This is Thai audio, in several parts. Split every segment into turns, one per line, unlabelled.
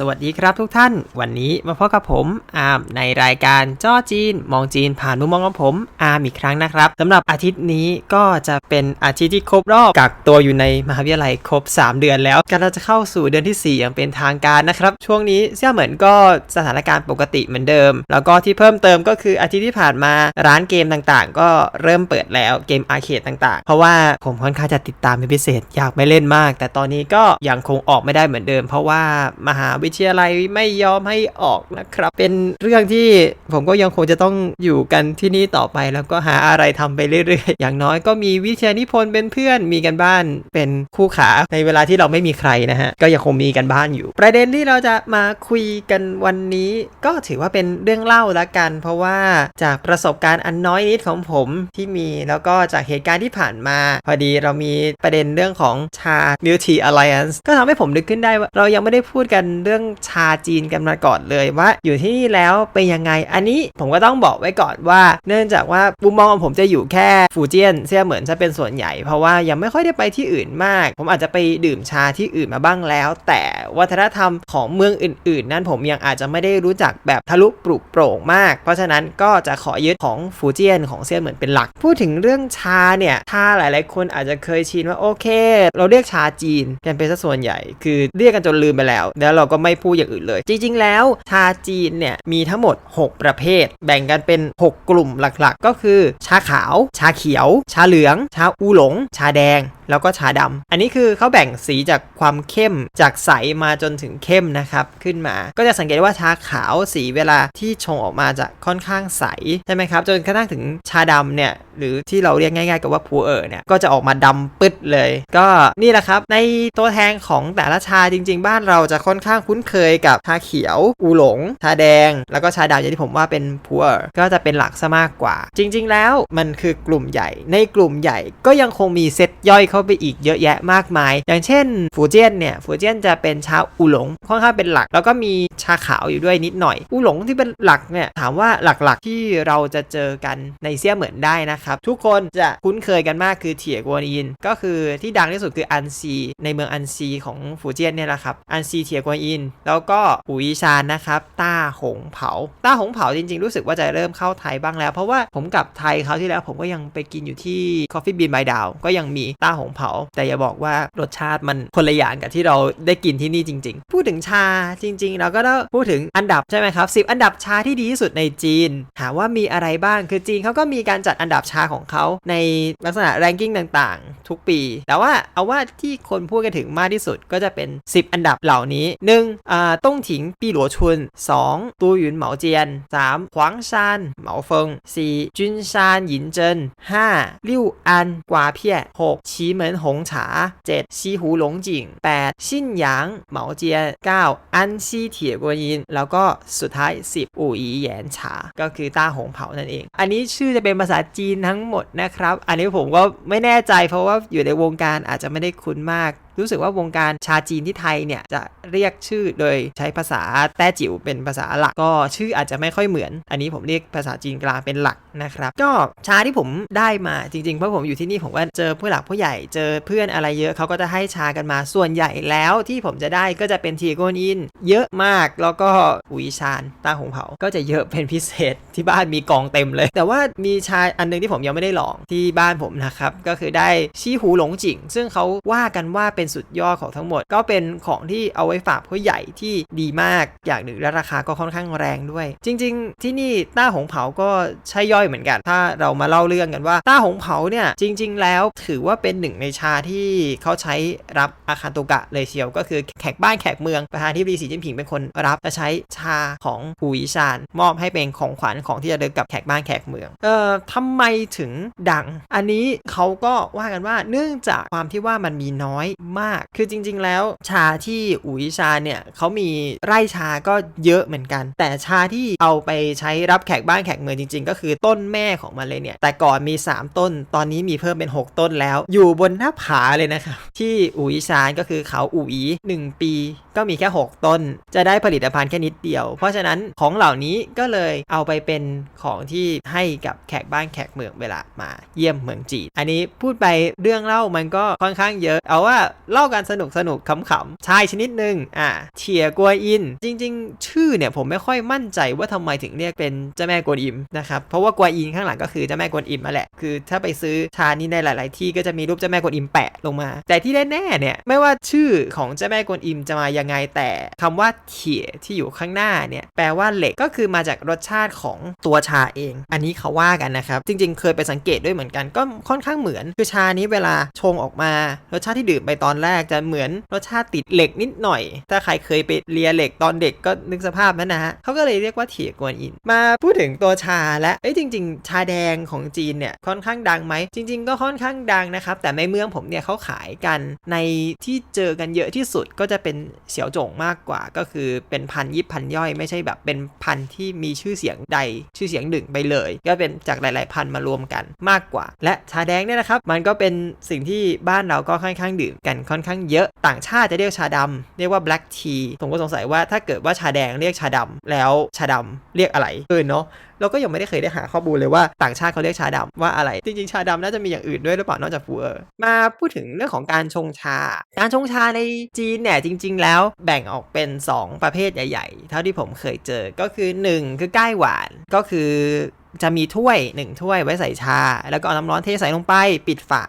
สวัสดีครับทุกท่าน วันนี้มาพบกับผมอาร์มในรายการจ้อจีน มองจีนผ่านมุมมองของผมอาร์มอีกครั้งนะครับสำหรับอาทิตย์นี้ก็จะเป็นอาทิตย์ที่ครบรอบกักตัวอยู่ในมหาวิทยาลัยครบ 3 เดือนแล้วกำลังจะเข้าสู่เดือนที่ 4 อย่างเป็นทางการนะครับ ช่วงนี้เสี่ยเหมือนก็สถานการณ์ปกติเหมือนเดิม แล้วก็ที่เพิ่มเติมก็คืออาทิตย์ที่ผ่านมาร้านเกมต่างๆ ก็เริ่มเปิดแล้วเกมอาร์เคดต่างๆ เพราะว่าผมค่อนข้างจะติดตามเป็นพิเศษอยากไม่เล่นมาก แต่ตอนนี้ก็ยังคงออกไม่ได้เหมือนเดิม เพราะว่ามหาวิทยาลัยไม่ยอมให้ออกนะครับ เป็นเรื่องที่ผมก็ยังคงจะต้องอยู่กันที่นี่ต่อไป แล้วก็หาอะไรทำไปเรื่อยๆ อย่างน้อยก็มีวิทยานิพนธ์เป็นเพื่อนมีกันบ้านเป็นคู่ขาในเวลาที่เราไม่มีใครนะฮะก็ยังคงมีกันบ้านอยู่ ประเด็นที่เราจะมาคุยกันวันนี้ ก็ถือว่าเป็นเรื่องเล่าละกัน เพราะว่าจากประสบการณ์อันน้อยนิดของผมที่มีแล้วก็จากเหตุการณ์ที่ผ่านมา พอดีเรามีประเด็นเรื่องของชา Multi Alliance ก็ทำให้ผมนึกขึ้นได้ว่าเรายังไม่ได้พูดกันเรื่อง่องชาจีนกันมาก่อนเลยว่า อยู่ที่นี่แล้วเป็นยังไง อันนี้ผมก็ต้องบอกไว้ก่อนว่า เนื่องจากว่ามุมมองของผมจะอยู่แค่ฟูเจียนเสียเหมือนจะเป็นส่วนใหญ่ เพราะว่ายังไม่ค่อยได้ไปที่อื่นมาก ผมอาจจะไปดื่มชาที่อื่นมาบ้างแล้ว แต่วัฒนธรรมของเมืองอื่น ๆ นั้นผมยังอาจจะไม่ได้รู้จักแบบทะลุปลุกโปร่งมาก เพราะฉะนั้นก็จะขอยึดของฟูเจียนของเซียเหมือนเป็นหลัก พูดถึงเรื่องชาเนี่ยถ้าหลาย ๆ คนอาจจะเคยชินว่าโอเค เราเรียกชาจีนกันเป็นสัดส่วนใหญ่ คือเรียกกันจนลืมไปแล้ว แล้วเราก็ไม่พูดอย่างอื่นเลย จริง ๆ แล้วชาจีนเนี่ยมีทั้งหมด 6 ประเภท แบ่งกันเป็น 6 กลุ่มหลักๆ ก็คือชาขาว ชาเขียว ชาเหลือง ชาอูหลง ชาแดงแล้วก็ชาดำอันนี้คือเขาแบ่งสีจากความเข้มจากใสมาจนถึงเข้มนะครับ ขึ้นมา ก็จะสังเกตว่าชาขาวสีเวลาที่ชงออกมาจะค่อนข้างใสใช่ไหมครับ จนกระทั่งถึงชาดำเนี่ยหรือที่เราเรียกง่ายๆกับว่าพูเออร์เนี่ยก็จะออกมาดำปึ๊ดเลย ก็นี่แหละครับ ในตัวแทนของแต่ละชาจริง ๆ บ้านเราจะค่อนข้างคุ้นเคยกับชาเขียว อูหลง ชาแดง แล้วก็ชาดำอย่างที่ผมว่าเป็นพูเออร์ก็จะเป็นหลักซะมากกว่า จริง ๆ แล้วมันคือกลุ่มใหญ่ ในกลุ่มใหญ่ก็ยังคงมีเซตย่อยเข้าไปอีกเยอะแยะมากมาย อย่างเช่นฟูเจียนเนี่ยฟูเจียนจะเป็นชาอูหลงค่อนข้างเป็นหลัก แล้วก็มีชาขาวอยู่ด้วยนิดหน่อย อูหลงที่เป็นหลักเนี่ยถามว่าหลักๆที่เราจะเจอกันในเซี่ยเหมือนได้นะครับทุกคนจะคุ้นเคยกันมากคือเถียกวนอิน ก็คือที่ดังที่สุดคืออันซีในเมืองอันซีของฟูเจียนเนี่ยแหละครับอันซีเถียกวนอินแล้วก็อุยชานนะครับ ต้าหงเผา ต้าหงเผาจริง ๆ รู้สึกว่าจะเริ่มเข้าไทยบ้างแล้ว เพราะว่าผมกลับไทยเขาวที่แล้วผมก็ยังไปกินอยู่ที่ Coffee Bean by Down ก็ยังมีต้าหงเผา แต่อย่าบอกว่ารสชาติมันคนละอย่างกับที่เราได้กินที่นี่จริง ๆ พูดถึงชาจริง ๆ เราก็ต้องพูดถึงอันดับใช่ไหมครับ10 อันดับชาที่ดีที่สุดในจีนถาว่ามีอะไรบ้างคือจีนเขาก็มีการจัดอันดับชาของเขาในลักษณะแรงกิ้งต่างๆ ทุกปี แต่ว่าเอาว่าที่คนพูดกันถึงมากที่สุดก็จะเป็น 10 อันดับเหล่านี้ 1. อ่าต้งถิงปีหลัวชุน 2. ตูหยุนเหมาเจียน 3. หวางซานเหมาเฟิง 4. จุนซานหยินเจิน 5. ลิ่วอันกวาเพีย 6. ชีเหมินหงฉา 7. ซีหูหลงจิง 8. ซินหยางเหมาเจียน 9. อันซีเถียกวนยิน แล้วก็สุดท้าย 10 อู่อีแหยนฉา ก็คือต้าหงเผานั่นเอง อันนี้ชื่อจะเป็นภาษาจีนทั้งหมดนะครับ อันนี้ผมก็ไม่แน่ใจเพราะว่าอยู่ในวงการอาจจะไม่ได้คุ้นมาก รู้สึกว่าวงการชาจีนที่ไทยเนี่ยจะเรียกชื่อโดยใช้ภาษาแต้จิ๋วเป็นภาษาหลักก็ชื่ออาจจะไม่ค่อยเหมือน อันนี้ผมเรียกภาษาจีนกลางเป็นหลักนะครับ ก็ชาที่ผมได้มาจริงๆเพราะผมอยู่ที่นี่ผมก็เจอผู้หลักผู้ใหญ่เจอเพื่อนอะไรเยอะเขาก็จะให้ชากันมาส่วนใหญ่แล้วที่ผมจะได้ก็จะเป็นทีโกนอิน เยอะมากแล้วก็อุยชานตาหงเผาก็จะเยอะเป็นพิเศษที่บ้านมีกองเต็มเลย แต่ว่ามีชาอันหนึงที่ผมยังไม่ได้ลองที่บ้านผมนะครับก็คือได้ชี้หูหลงจิงซึ่งเขาว่ากันว่าเป็นสุดยอดของทั้งหมด ก็เป็นของที่เอาไว้ฝากผู้ใหญ่ที่ดีมากอย่างหนึ่งและราคาก็ค่อนข้างแรงด้วย จริง ๆ ที่นี่ต้าหงเผาก็ใช่ย่อยเหมือนกัน ถ้าเรามาเล่าเรื่องกันว่าต้าหงเผาเนี่ยจริง ๆ แล้วถือว่าเป็นหนึ่งในชาที่เขาใช้รับอาคาโตกะเลยเชียว ก็คือแขกบ้านแขกเมืองประธานที่บดีสีจิ้นผิงเป็นคนรับจะใช้ชาของหูอีชานมอบให้เป็นของขวัญของที่จะเดินกับแขกบ้านแขกเมือง เอ่อทำไมถึงดัง อันนี้เขาก็ว่ากันว่าเนื่องจากความที่ว่ามันมีน้อยมาก คือจริง ๆ แล้วชาที่อุ๋ยชาเนี่ยเขามีไร่ชาก็เยอะเหมือนกัน แต่ชาที่เอาไปใช้รับแขกบ้านแขกเมืองจริง ๆ ก็คือต้นแม่ของมันเลยเนี่ย แต่ก่อนมี 3 ต้น ตอนนี้มีเพิ่มเป็น 6 ต้นแล้ว อยู่บนหน้าผาเลยนะครับที่อุ๋ยชานก็คือเขาอุ๋ย1 ปี ก็มีแค่ 6 ต้น จะได้ผลิตภัณฑ์แค่นิดเดียว เพราะฉะนั้นของเหล่านี้ก็เลยเอาไปเป็นของที่ให้กับแขกบ้านแขกเมืองเวลามาเยี่ยมเมืองจีน อันนี้พูดไปเรื่องเล่ามันก็ค่อนข้างเยอะ เอาว่าเล่ากันสนุกสนุกขำๆชายชนิดหนึ่งอ่าเฉียกัวอิน จริง ๆ ชื่อเนี่ยผมไม่ค่อยมั่นใจว่าทำไมถึงเรียกเป็นเจ้าแม่กวนอิมนะครับเพราะว่ากัวอินข้างหลังก็คือเจ้าแม่กวนอิมมาแหละคือ ถ้าไปซื้อชานี้ในหลาย ๆ ที่ก็จะมีรูปเจ้าแม่กวนอิมแปะลงมา แต่ที่แน่ๆเนี่ยไม่ว่าชื่อของเจ้าแม่กวนอิมจะมายังไงแต่คำว่าเฉียที่อยู่ข้างหน้าเนี่ยแปลว่าเหล็กก็คือมาจากรสชาติของตัวชาเอง อันนี้เขาว่ากันนะครับจริง ๆ เคยไปสังเกตด้วยเหมือนกันก็ค่อนข้างเหมือนคือชานี้เวลาชงออกมารสชาติที่ดื่มไปตอนแรกจะเหมือนรสชาติติดเหล็กนิดหน่อย ถ้าใครเคยไปเลียเหล็กตอนเด็กก็นึกสภาพนั้นนะฮะเขาก็เลยเรียกว่าเถียกวนอิน มาพูดถึงตัวชาและเอ้ยจริง ๆ ชาแดงของจีนเนี่ยค่อนข้างดังไหม จริง ๆ ก็ค่อนข้างดังนะครับ แต่ในเมืองผมเนี่ยเขาขายกันในที่เจอกันเยอะที่สุดก็จะเป็นเสี่ยวจงมากกว่า ก็คือเป็นพันยิบพันย่อยไม่ใช่แบบเป็นพันที่มีชื่อเสียงใดชื่อเสียงหนึ่งไปเลย ก็เป็นจากหลาย ๆ พันมารวมกันมากกว่า และชาแดงเนี่ยนะครับมันก็เป็นสิ่งที่บ้านเราก็ค่อนข้างดื่มกันค่อนข้างเยอะ ต่างชาติจะเรียกชาดำเรียกว่า black tea ผมก็สงสัยว่าถ้าเกิดว่าชาแดงเรียกชาดำแล้วชาดำเรียกอะไรเออเนาะเราก็ยังไม่ได้เคยได้หาข้อมูลเลยว่าต่างชาติเขาเรียกชาดำว่าอะไร จริงๆ ชาดำน่าจะมีอย่างอื่นด้วยหรือเปล่านอกจากฟูเออร์มาพูดถึงเรื่องของการชงชา การชงชาในจีนเนี่ยจริง ๆ แล้วแบ่งออกเป็น 2 ประเภทใหญ่ ๆ เท่าที่ผมเคยเจอก็คือ 1 คือก้ายหวานก็คือจะมีถ้วย1ถ้วยไว้ใส่ชา แล้วก็เอาน้ำร้อนเทใส่ลงไป ปิดฝา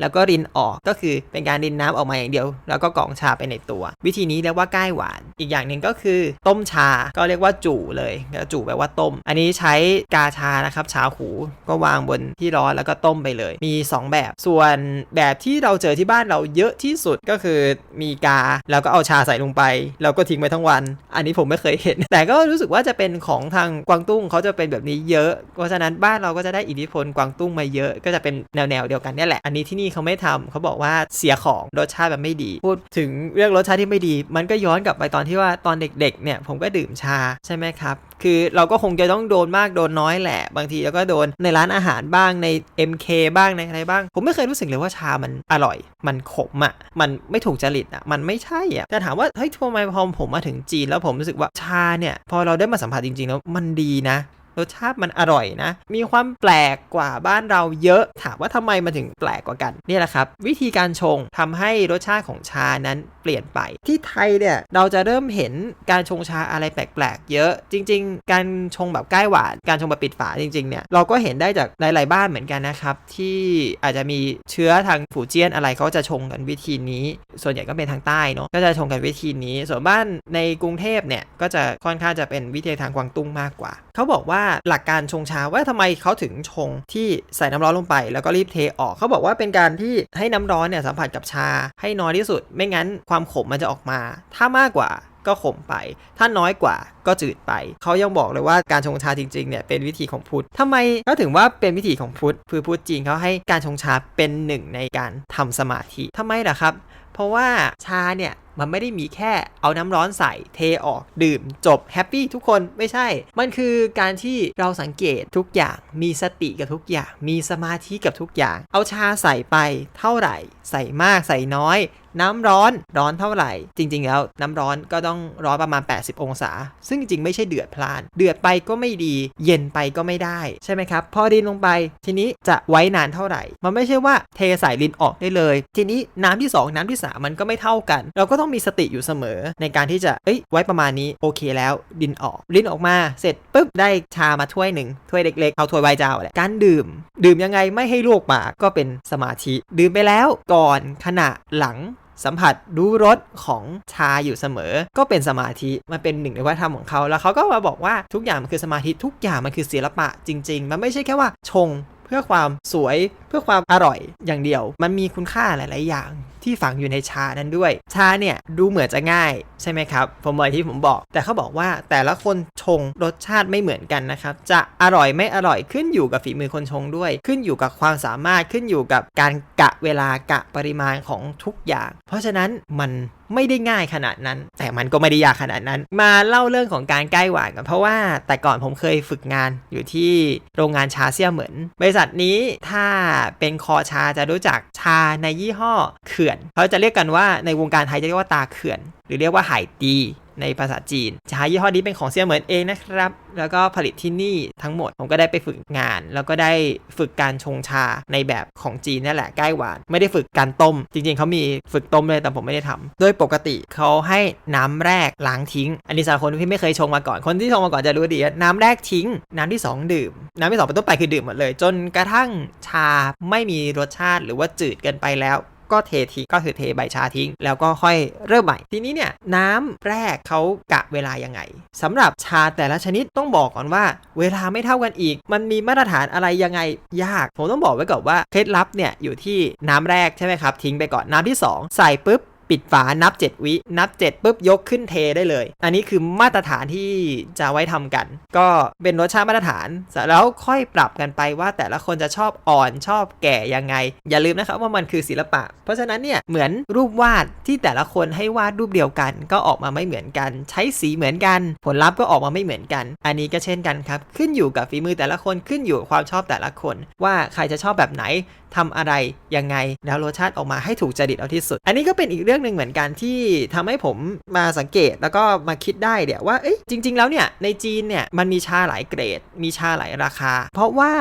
แล้วก็รินออกก็คือเป็นการรินน้ำออกมาอย่างเดียว แล้วก็กรองชาไปในตัว วิธีนี้เรียกว่าก้ายหวาน อีกอย่างหนึ่งก็คือ ต้มชาก็เรียกว่าจู่เลยก็จู่แปลว่าต้ม อันนี้ใช้กาชานะครับชาหูก็วางบนที่ร้อนแล้วก็ต้มไปเลย มี 2 แบบ ส่วนแบบที่เราเจอที่บ้านเราเยอะที่สุดก็คือมีกาแล้วก็เอาชาใส่ลงไปแล้วก็ทิ้งไว้ทั้งวัน อันนี้ผมไม่เคยเห็น แต่ก็รู้สึกว่าจะเป็นของทางกวางตุ้งเขาจะเป็นแบบนี้เยอะเพราะฉะนั้นบ้านเราก็จะได้อิทธิพลกวางตุ้งมาเยอะ ก็จะเป็นแนวแนวเดียวกันนี่แหละ อันนี้ที่นี่เขาไม่ทำเขาบอกว่าเสียของรสชาติแบบไม่ดี พูดถึงเรื่องรสชาติที่ไม่ดี มันก็ย้อนกลับไปตอนที่ว่าตอนเด็กๆเนี่ยผมก็ดื่มชาใช่ไหมครับคือเราก็คงจะต้องโดนมากโดนน้อยแหละ บางทีเราก็โดนในร้านอาหารบ้างใน MK บ้างในอะไรบ้าง ผมไม่เคยรู้สึกเลยว่าชามันอร่อย มันขมอะ่ะ มันไม่ถูกจริตอะ่ะ มันไม่ใช่อะ่ะแต่ถามว่าเฮ้ยทำไมพอผมมาถึงจีนแล้วผมรู้สึกว่าชาเนี่ย พอเราได้มาสัมผัสจริงๆแล้วมันดีนะ รสชาติมันอร่อยนะ มีความแปลกกว่าบ้านเราเยอะ ถามว่าทำไมมันถึงแปลกกว่ากันนี่แหละครับ วิธีการชงทำให้รสชาติของชานั้นเปลี่ยนไป ที่ไทยเนี่ยเราจะเริ่มเห็นการชงชาอะไรแปลกๆ เยอะ จริง ๆ การชงแบบใกล้หวาน การชงแบบปิดฝาจริงๆเนี่ยเราก็เห็นได้จากหลายๆบ้านเหมือนกันนะครับ ที่อาจจะมีเชื้อทางฝูเจี้ยนอะไรเขาจะชงกันวิธีนี้ ส่วนใหญ่ก็เป็นทางใต้เนาะก็จะชงกันวิธีนี้ ส่วนบ้านในกรุงเทพเนี่ยก็จะค่อนข้างจะเป็นวิธีทางกวางตุ้งมากกว่าเขาบอกว่าหลักการชงชาว่าทำไมเขาถึงชงที่ใส่น้ำร้อนลงไป แล้วก็รีบเทออกเขาบอกว่าเป็นการที่ให้น้ำร้อนเนี่ยสัมผัสกับชาให้น้อยที่สุด ไม่งั้นความขมมันจะออกมา ถ้ามากกว่าก็ขมไป ถ้าน้อยกว่าก็จืดไป เขายังบอกเลยว่าการชงชาจริงๆ เนี่ยเป็นวิธีของพุทธทำไมเขาถึงว่าเป็นวิธีของพุทธคือพุทธจีนเขาให้การชงชาเป็นหนึ่งในการทำสมาธิทำไมล่ะครับ เพราะว่าชาเนี่ย มันไม่ได้มีแค่เอาน้ำร้อนใส่เทออกดื่มจบแฮปปี้ทุกคนไม่ใช่ มันคือการที่เราสังเกตทุกอย่าง มีสติกับทุกอย่าง มีสมาธิกับทุกอย่าง เอาชาใส่ไปเท่าไหร่ ใส่มากใส่น้อย น้ำร้อนร้อนเท่าไหร่ จริง ๆ แล้วน้ำร้อนก็ต้องร้อนประมาณ 80 องศา ซึ่งจริงๆไม่ใช่เดือดพล่าน เดือดไปก็ไม่ดี เย็นไปก็ไม่ได้ใช่ไหมครับ พอดินลงไป ทีนี้จะไว้นานเท่าไหร่ มันไม่ใช่ว่าเทใส่ลินออกได้เลย ทีนี้น้ำที่ 2 น้ำที่ 3 มันก็ไม่เท่ากัน เราก็ต้องมีสติอยู่เสมอ ในการที่จะเอ้ยไว้ประมาณนี้โอเคแล้วดินออกลินออกมาเสร็จปุ๊บได้ชามาถ้วยหนึ่งถ้วยเล็กๆเอาถ้วยใบเจ้าแหละการดื่ม ดื่มยังไงไม่ให้ลวกปากก็เป็นสมาธิ ดื่มไปแล้วก่อนขณะหลัง สัมผัสรู้รสของชาอยู่เสมอ ก็เป็นสมาธิมันเป็นหนึ่งในวัฒนธรรมของเขา แล้วเขาก็มาบอกว่าทุกอย่างมันคือสมาธิทุกอย่างมันคือศิลปะจริง ๆ มันไม่ใช่แค่ว่าชงเพื่อความสวย พื่อความอร่อยอย่างเดียว มันมีคุณค่าหลาย ๆ อย่างที่ฝังอยู่ในชานั้นด้วย ชาเนี่ยดูเหมือนจะง่ายใช่ไหมครับ ผมบอกที่ผมบอก แต่เขาบอกว่าแต่ละคนชงรสชาติไม่เหมือนกันนะครับ จะอร่อยไม่อร่อยขึ้นอยู่กับฝีมือคนชงด้วย ขึ้นอยู่กับความสามารถขึ้นอยู่กับการกะเวลากะปริมาณของทุกอย่าง เพราะฉะนั้นมันไม่ได้ง่ายขนาดนั้น แต่มันก็ไม่ได้ยากขนาดนั้น มาเล่าเรื่องของการใกล้หวานกันเพราะว่าแต่ก่อนผมเคยฝึกงานอยู่ที่โรงงานชาเซียเหมือน บริษัทนี้ถ้าเป็นคอชาจะรู้จักชาในยี่ห้อเขื่อน เขาจะเรียกกันว่าในวงการไทยจะเรียกว่าตาเขื่อนหรือเรียกว่าไหตีในภาษาจีนชายี่ห้อนี้เป็นของเซียเหมือนเองนะครับ แล้วก็ผลิตที่นี่ทั้งหมด ผมก็ได้ไปฝึกงาน แล้วก็ได้ฝึกการชงชาในแบบของจีนนั่นแหละใกล้หวาน ไม่ได้ฝึกการต้ม จริงๆ เขามีฝึกต้มเลยแต่ผมไม่ได้ทำโดยปกติเขาให้น้ำแรกล้างทิ้ง อันนี้สำหรับคนที่ไม่เคยชงมาก่อน คนที่ชงมาก่อนจะรู้ดีน้ำแรกทิ้ง น้ำที่สองดื่ม น้ำที่สองเป็นต้นไปคือดื่มหมดเลย จนกระทั่งชาไม่มีรสชาติหรือว่าจืดเกินไปแล้ว ก็เททิ้งก็คือเทใบชาทิ้ง แล้วก็ค่อยเริ่มใหม่ ทีนี้เนี่ยน้ำแรกเขากะเวลายังไงสำหรับชาแต่ละชนิดต้องบอกก่อนว่า เวลาไม่เท่ากันอีก มันมีมาตรฐานอะไรยังไงยาก ผมต้องบอกไว้ก่อนว่าเคล็ดลับเนี่ยอยู่ที่น้ำแรกใช่ไหมครับทิ้งไปก่อนน้ำที่ 2 ใส่ปุ๊บ ปิดฝานับ 7 วิ นับ 7ปุ๊บยกขึ้นเทได้เลย อันนี้คือมาตรฐานที่จะไว้ทำกัน ก็เป็นรสชาติมาตรฐานแล้วค่อยปรับกันไปว่าแต่ละคนจะชอบอ่อนชอบแก่ยังไง อย่าลืมนะครับว่ามันคือศิลปะ เพราะฉะนั้นเนี่ยเหมือนรูปวาดที่แต่ละคนให้วาดรูปเดียวกัน ก็ออกมาไม่เหมือนกัน ใช้สีเหมือนกัน ผลลัพธ์ก็ออกมาไม่เหมือนกัน อันนี้ก็เช่นกันครับ ขึ้นอยู่กับฝีมือแต่ละคนขึ้นอยู่ความชอบแต่ละคน ว่าใครจะชอบแบบไหนทำอะไรยังไงแล้วรสชาติออกมาให้ถูกจริตเอาที่สุด อันนี้ก็เป็นอีกเรื่องหนึ่งเหมือนกันที่ทำให้ผมมาสังเกตแล้วก็มาคิดได้เดี๋ยวว่าเอ้ยจริง ๆ แล้วเนี่ยในจีนเนี่ยมันมีชาหลายเกรด มีชาหลายราคา เพราะว่า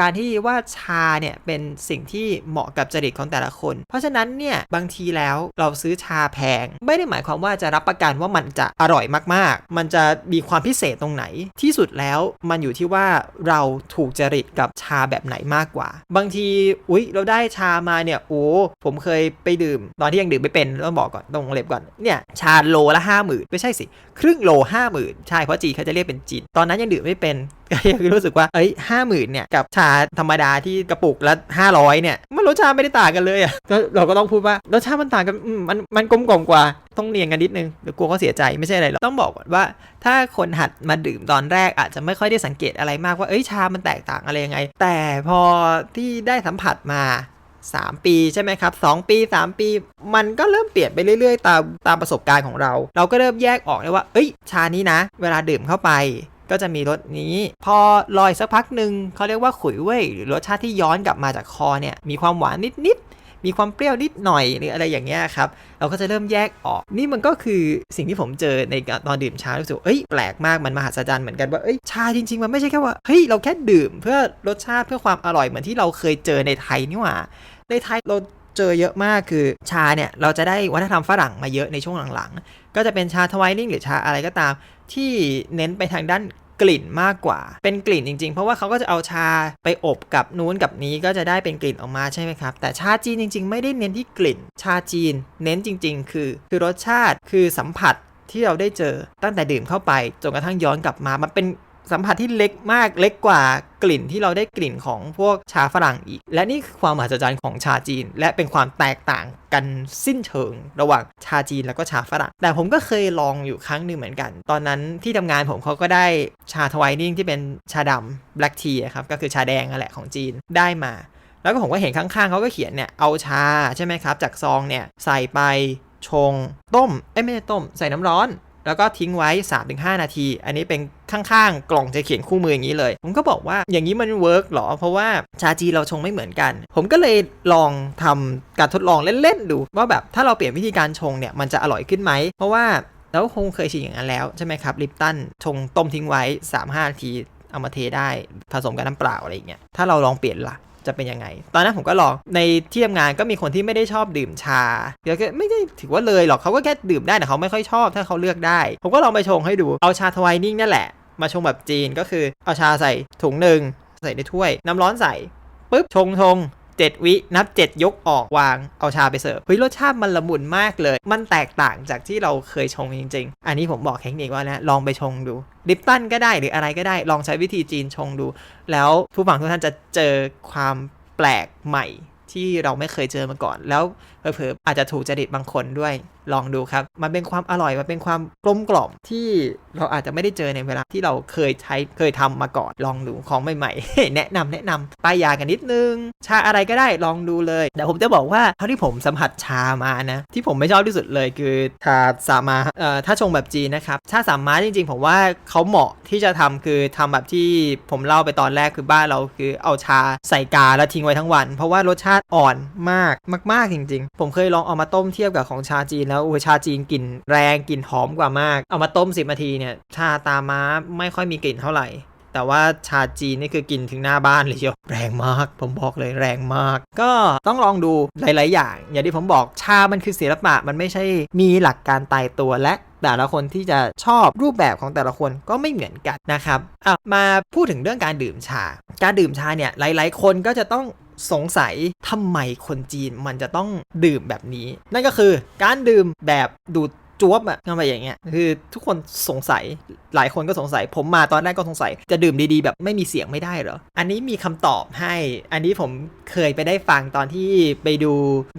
การที่ว่าชาเนี่ยเป็นสิ่งที่เหมาะกับจริตของแต่ละคน เพราะฉะนั้นเนี่ยบางทีแล้วเราซื้อชาแพง ไม่ได้หมายความว่าจะรับประกันว่ามันจะอร่อยมากๆ มันจะมีความพิเศษตรงไหน ที่สุดแล้วมันอยู่ที่ว่าเราถูกจริตกับชาแบบไหนมากกว่า บางทีอุ๊ยเราได้ชามาเนี่ยโอ้ผมเคยไปดื่ม ตอนที่ยังดื่มไม่เป็นแล้วต้องบอกก่อนต้องเล็บก่อนเนี่ยชาโลละห้าหมื่นไม่ใช่สิ ครึ่งโลห้าหมื่นใช่ เพราะจีเขาจะเรียกเป็นจีนตอนนั้นยังดื่มไม่เป็นก็ยังรู้สึกว่าเอ้ยห้าหมื่นเนี่ย กับชาธรรมดาที่กระปุกละห้าร้อยเนี่ย มันรสชาติไม่ได้ต่างกันเลยอะเราก็ต้องพูดว่ารสชาติมันต่างกันมันมันกลมกล่อมกว่าต้องเรียงกันนิดนึงเดี๋ยวกลัวเขาเสียใจไม่ใช่อะไรหรอกต้องบอกก่อนว่า ถ้าคนหัดมาดื่มตอนแรกอาจจะไม่ค่อยได้สังเกตอะไรมากว่าเอ้ยชามันแตกต่างอะไรยังไง แต่พอที่ได้สัมผัสมา 3 ปีใช่ไหมครับ 2 ปี 3 ปี มันก็เริ่มเปลี่ยนไปเรื่อยๆ ตามตามประสบการณ์ของเรา เราก็เริ่มแยกออกได้ว่า เอ้ย ชานี้นะ เวลาดื่มเข้าไปก็จะมีรสนี้ พอลอยสักพักหนึ่งเขาเรียกว่าขุยเว้ยหรือรสชาติที่ย้อนกลับมาจากคอเนี่ยมีความหวานนิดๆ มีความเปรี้ยวนิดหน่อยหรืออะไรอย่างเงี้ยครับ เราก็จะเริ่มแยกออก นี่มันก็คือสิ่งที่ผมเจอในตอนดื่มชารู้สึกเอ้ยแปลกมากมันมหัศจรรย์เหมือนกันว่าเอ้ยชาจริงๆ มันไม่ใช่แค่ว่าเฮ้ยเราแค่ดื่ม เพื่อรสชาติเพื่อความอร่อยเหมือนที่เราเคยเจอในไทยนี่หว่าในไทยเราเจอเยอะมากคือชาเนี่ย เราจะได้วัฒนธรรมฝรั่งมาเยอะในช่วงหลังๆ ก็จะเป็นชาทวายนิ่งหรือชาอะไรก็ตาม ที่เน้นไปทางด้าน กลิ่นมากกว่า เป็นกลิ่นจริง ๆ เพราะว่าเขาก็จะเอาชาไปอบกับนู้นกับนี้ก็จะได้เป็นกลิ่นออกมาใช่ไหมครับ แต่ชาจีนจริง ๆ ไม่ได้เน้นที่กลิ่น ชาจีน เน้นจริง ๆ คือ คือรสชาติคือสัมผัสที่เราได้เจอตั้งแต่ดื่มเข้าไปจนกระทั่งย้อนกลับมา มันเป็น สัมผัสที่เล็กมากเล็กกว่ากลิ่นที่เราได้กลิ่นของพวกชาฝรั่งอีก และนี่คือความมหัศจรรย์ของชาจีน และเป็นความแตกต่างกันสิ้นเชิง ระหว่างชาจีนแล้วก็ชาฝรั่ง แต่ผมก็เคยลองอยู่ครั้งหนึ่งเหมือนกัน ตอนนั้นที่ทำงานผมเขาก็ได้ชาทวายนิ่งที่เป็นชาดำ black tea ครับก็คือชาแดงนั่นแหละของจีนได้มาแล้วก็ผมก็เห็นข้างๆเขาก็เขียนเนี่ยเอาชาใช่ไหมครับ จากซองเนี่ยใส่ไปชงต้มเอ้ไม่ใช่ต้ม ใส่น้ำร้อน แล้วก็ทิ้งไว้ 3-5 นาที อันนี้เป็นข้างๆ กล่องจะเขียนคู่มืออย่างนี้เลย ผมก็บอกว่าอย่างนี้มันเวิร์กหรอ เพราะว่าชาจีเราชงไม่เหมือนกัน ผมก็เลยลองทำการทดลองเล่นๆดู ว่าแบบถ้าเราเปลี่ยนวิธีการชงเนี่ยมันจะอร่อยขึ้นไหม เพราะว่าเราคงเคยชินอย่างนั้นแล้วใช่ไหมครับลิปตันชงต้มทิ้งไว้ 3-5 นาทีเอามาเทได้ผสมกับน้ำเปล่าอะไรอย่างเงี้ยถ้าเราลองเปลี่ยนล่ะ จะเป็นยังไง ตอนนั้นผมก็ลองในที่ทำงานก็มีคนที่ไม่ได้ชอบดื่มชาเดี๋ยวก็ไม่ได้ถือว่าเลยหรอกเขาก็แค่ดื่มได้แต่เขาไม่ค่อยชอบถ้าเขาเลือกได้ ผมก็ลองไปชงให้ดูเอาชาทวายนิ่งนั่นแหละมาชงแบบจีนก็คือเอาชาใส่ถุงหนึ่งใส่ในถ้วย น้ำร้อนใส่ปุ๊บชงชง 7 วินับ 7 ยกออกวางเอาชาไปเสิร์ฟเฮ้ยรสชาติมันละมุนมากเลย มันแตกต่างจากที่เราเคยชงจริง ๆ อันนี้ผมบอกเทคนิคว่านะลองไปชงดูลิปตันก็ได้หรืออะไรก็ได้ลองใช้วิธีจีนชงดู แล้วผู้ฟังทุกท่านจะเจอความแปลกใหม่ที่เราไม่เคยเจอมาก่อน แล้วเผลอๆอาจจะถูกจริตบางคนด้วยลองดูครับ มันเป็นความอร่อย มันเป็นความกลมกล่อมที่เราอาจจะไม่ได้เจอในเวลาที่เราเคยใช้เคยทำมาก่อนลองดูของใหม่ๆ แนะนำแนะนำป้ายยากันนิดนึง ชาอะไรก็ได้ลองดูเลยแต่ผมจะบอกว่าเท่าที่ผมสัมผัสชามานะ ที่ผมไม่ชอบที่สุดเลยคือชาสามาเอ่อถ้าชงแบบจีนนะครับชาสามาจริงๆ ผมว่าเขาเหมาะที่จะทำคือทำแบบที่ผมเล่าไปตอนแรกคือบ้านเราคือเอาชาใส่กาแล้วทิ้งไว้ทั้งวัน เพราะว่ารสชาติอ่อนมากมาก ๆจริงผมเคยลองเอามาต้มเทียบกับของชาจีนแล้วโอ้ยชาจีนกลิ่นแรงกลิ่นหอมกว่ามาก เอามาต้ม 10นาทีเนี่ยชาตาม้าไม่ค่อยมีกลิ่นเท่าไหร่ แต่ว่าชาจีนนี่คือกินถึงหน้าบ้านเลยเชียวแรงมาก ผมบอกเลยแรงมาก ก็ต้องลองดูหลาย ๆ อย่าง อย่างที่ผมบอกชามันคือศิลปะมันไม่ใช่มีหลักการตายตัวและแต่ละคนที่จะชอบรูปแบบของแต่ละคนก็ไม่เหมือนกันนะครับอะมาพูดถึงเรื่องการดื่มชา การดื่มชาเนี่ยหลาย ๆ คนก็จะต้อง สงสัยทำไมคนจีนมันจะต้องดื่มแบบนี้ นั่นก็คือการดื่มแบบดูดจวบอะเข้าไปอย่างเงี้ยคือทุกคนสงสัยหลายคนก็สงสัย ผมมาตอนแรกก็สงสัย จะดื่มดีๆ แบบไม่มีเสียงไม่ได้เหรอ อันนี้มีคำตอบให้ อันนี้ผมเคยไปได้ฟังตอนที่ไปดู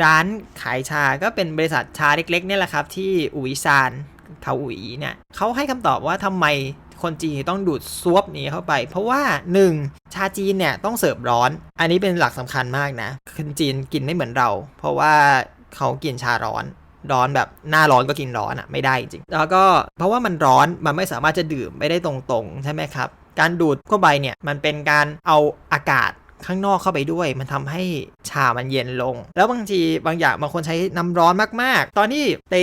ร้านขายชาก็เป็นบริษัทชาเล็กๆเนี่ยแหละครับ ที่อุ๋ยซานเทาอุ๋ยเนี่ยเขาให้คำตอบว่าทำไม คนจีนต้องดูดซวบนี้เข้าไป เพราะว่า 1. ชาจีนเนี่ยต้องเสิร์ฟร้อน อันนี้เป็นหลักสำคัญมากนะ คนจีนกินไม่เหมือนเรา เพราะว่าเขากินชาร้อนร้อนแบบหน้าร้อนก็กินร้อนอะ่ะไม่ได้จริง แล้วก็เพราะว่ามันร้อนมันไม่สามารถจะดื่มไม่ได้ตรงๆ ใช่ไหมครับ การดูดเข้าไปเนี่ยมันเป็นการเอาอากาศ ข้างนอกเข้าไปด้วย มันทำให้ชามันเย็นลง แล้วบางทีบางอย่างบางคนใช้น้ำร้อนมากๆ ตอนที่ไป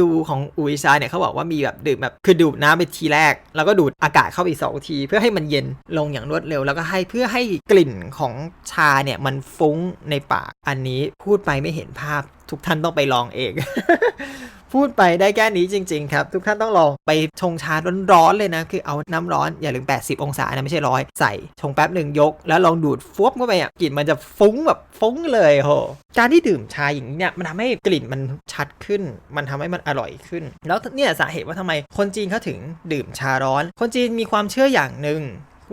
ดูของอุยซาเนี่ยเขาบอกว่ามีแบบดื่มแบบคือดูดน้ำไปทีแรก แล้วก็ดูดอากาศเข้าไปสองที เพื่อให้มันเย็นลงอย่างรวดเร็ว แล้วก็ให้เพื่อให้กลิ่นของชาเนี่ยมันฟุ้งในปากอันนี้พูดไปไม่เห็นภาพ ทุกท่านต้องไปลองเอง พูดไปได้แค่นี้จริง ๆ ครับ ทุกท่านต้องลองไปชงชาร้อนๆเลยนะ คือเอาน้ำร้อนอย่าลืม 80 องศานะไม่ใช่ร้อยใส่ชงแป๊บหนึ่งยก แล้วลองดูดฟบเข้าไปอะกลิ่นมันจะฟุ้งแบบฟุ้งเลยโหการที่ดื่มชาอย่างนี้เนี่ยมันทำให้กลิ่นมันชัดขึ้น มันทำให้มันอร่อยขึ้น แล้วเนี่ยสาเหตุว่าทำไมคนจีนเขาถึงดื่มชาร้อน คนจีนมีความเชื่ออย่างหนึ่ง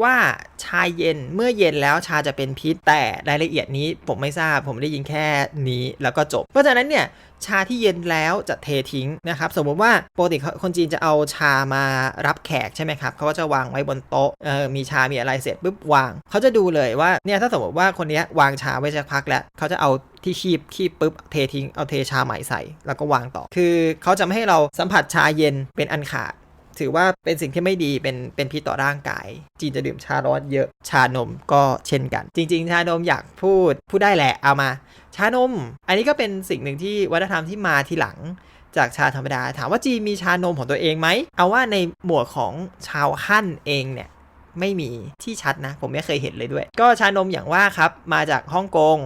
ว่าชาเย็นเมื่อเย็นแล้วชาจะเป็นพิษ แต่รายละเอียดนี้ผมไม่ทราบ ผมได้ยินแค่นี้แล้วก็จบ เพราะฉะนั้นเนี่ยชาที่เย็นแล้วจะเททิ้งนะครับ สมมติว่าปกติคนจีนจะเอาชามารับแขกใช่ไหมครับเขาก็จะวางไว้บนโต๊ะเออมีชามีอะไรเสร็จปุ๊บวางเขาจะดูเลยว่าเนี่ยถ้าสมมติว่าคนนี้วางชาไว้สักพักแล้วเขาจะเอาที่คีบคีบปุ๊บเททิ้งเอาเทชาใหม่ใส่ แล้วก็วางต่อ คือเขาจะไม่ให้เราสัมผัสชาเย็นเป็นอันขาด ถือว่าเป็นสิ่งที่ไม่ดีเป็นเป็นพิษต่อร่างกาย จีนจะดื่มชาร้อนเยอะชานมก็เช่นกัน จริง ๆ ชานมอยากพูดพูดได้แหละเอามา ชานม อันนี้ก็เป็นสิ่งหนึ่งที่วัฒนธรรมที่มาทีหลังจากชาธรรมดา ถามว่าจีนมีชานมของตัวเองไหม เอาว่าในหมวดของชาวฮั่นเองเนี่ยไม่มีที่ชัดนะ ผมไม่เคยเห็นเลยด้วย ก็ชานมอย่างว่าครับ มาจากฮ่องกง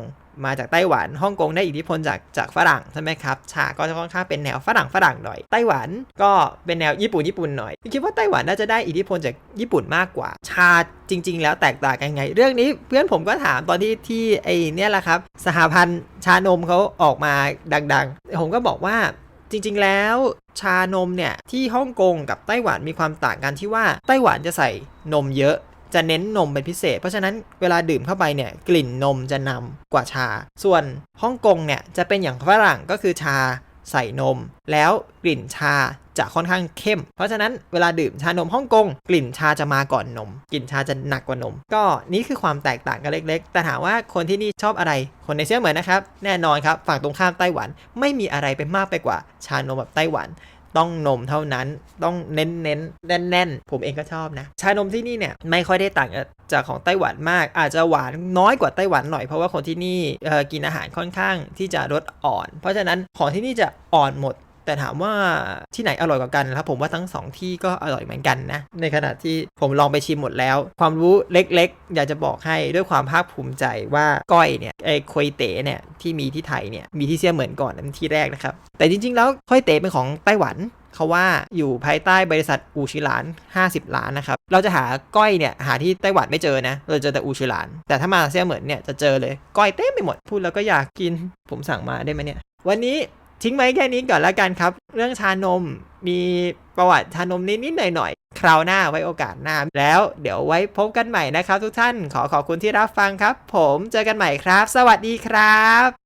มาจากไต้หวันฮ่องกงได้อิทธิพลจากจากฝรั่งใช่ไหมครับชาก็จะค่อนข้างเป็นแนวฝรั่งฝรั่งหน่อย ไต้หวันก็เป็นแนวญี่ปุ่นญี่ปุ่นหน่อยคิดว่าไต้หวันน่าจะได้อิทธิพลจากญี่ปุ่นมากกว่า ชาจริง ๆ แล้วแตกต่างกันไง เรื่องนี้เพื่อนผมก็ถามตอนที่ที่ไอเนี่ยแหละครับ สหพันธ์ชานมเขาออกมาดัง ๆ ผมก็บอกว่าจริง ๆ แล้วชานมเนี่ยที่ฮ่องกงกับไต้หวันมีความต่างกันที่ว่าไต้หวันจะใส่นมเยอะ จะเน้นนมเป็นพิเศษ เพราะฉะนั้นเวลาดื่มเข้าไปเนี่ยกลิ่นนมจะนำกว่าชา ส่วนฮ่องกงเนี่ยจะเป็นอย่างฝรั่งก็คือชาใส่นม แล้วกลิ่นชาจะค่อนข้างเข้ม เพราะฉะนั้นเวลาดื่มชานมฮ่องกงกลิ่นชาจะมาก่อนนม กลิ่นชาจะหนักกว่านม ก็นี่คือความแตกต่างกันเล็ก ๆ แต่ถามว่าคนที่นี่ชอบอะไร คนในเซี่ยเหมือนนะครับ แน่นอนครับฝั่งตรงข้ามไต้หวันไม่มีอะไรเป็นมากไปกว่าชานมแบบไต้หวัน ต้องนมเท่านั้น ต้องเน้นเน้นแน่นแน่นๆผมเองก็ชอบนะ ชานมที่นี่เนี่ยไม่ค่อยได้ต่างจากของไต้หวันมาก อาจจะหวานน้อยกว่าไต้หวันหน่อยเพราะว่าคนที่นี่กินอาหารค่อนข้างที่จะรสอ่อน เพราะฉะนั้นของที่นี่จะอ่อนหมด แต่ถามว่าที่ไหนอร่อยกว่ากันครับผมว่าทั้งสองที่ก็อร่อยเหมือนกันนะ ในขณะที่ผมลองไปชิมหมดแล้ว ความรู้เล็กๆ อยากจะบอกให้ด้วยความภาคภูมิใจว่าก้อยเนี่ยไอ้ควยเต๋เนี่ยที่มีที่ไทยเนี่ยมีที่เซี่ยเหมือนก่อนนั่นที่แรกนะครับ แต่จริงๆ แล้วควยเต๋เป็นของไต้หวันเขาว่าอยู่ภายใต้บริษัทอูชิหลาน 50 ล้านนะครับ เราจะหาก้อยเนี่ยหาที่ไต้หวันไม่เจอนะ เราเจอแต่อูชิหลาน แต่ถ้ามาเซี่ยเหมือนเนี่ยจะเจอเลย ก้อยเต็มไปหมด พูดแล้วก็อยากกิน ผมสั่งมาได้ไหมเนี่ย วันนี้ ทิ้งไว้แค่นี้ก่อนแล้วกันครับ เรื่องชานมมีประวัติชานมนิดๆหน่อยๆ คราวหน้าไว้โอกาสหน้า แล้วเดี๋ยวไว้พบกันใหม่นะครับทุกท่านขอขอบคุณที่รับฟังครับ ผมเจอกันใหม่ครับ สวัสดีครับ